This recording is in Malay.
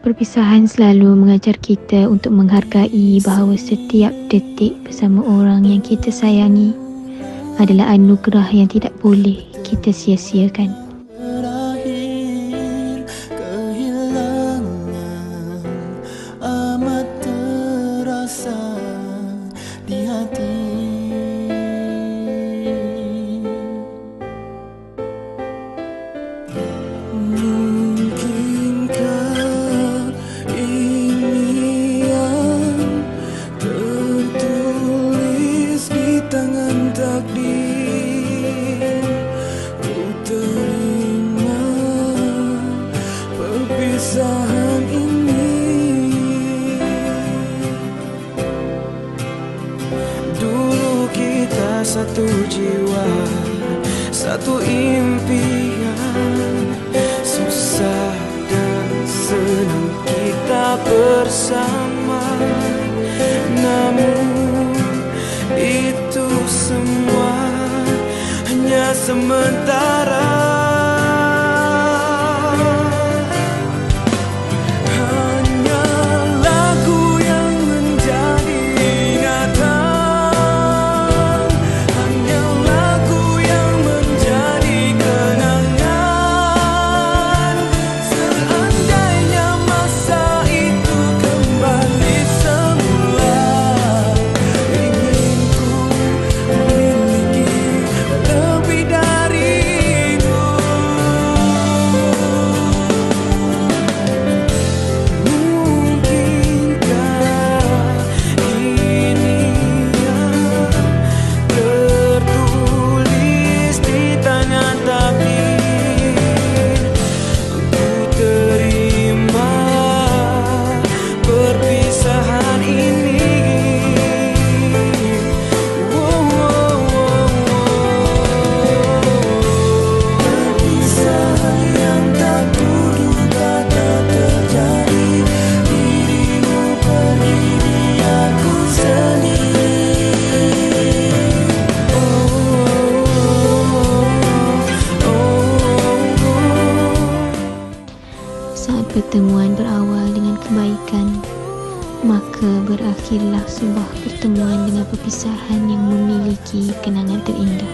Perpisahan selalu mengajar kita untuk menghargai bahawa setiap detik bersama orang yang kita sayangi adalah anugerah yang tidak boleh kita sia-siakan. Satu jiwa Satu impian. Susah dan senang kita bersama. Namun itu semua Hanya sementara pertemuan berawal dengan kebaikan, maka berakhirlah sebuah pertemuan dengan perpisahan yang memiliki kenangan terindah.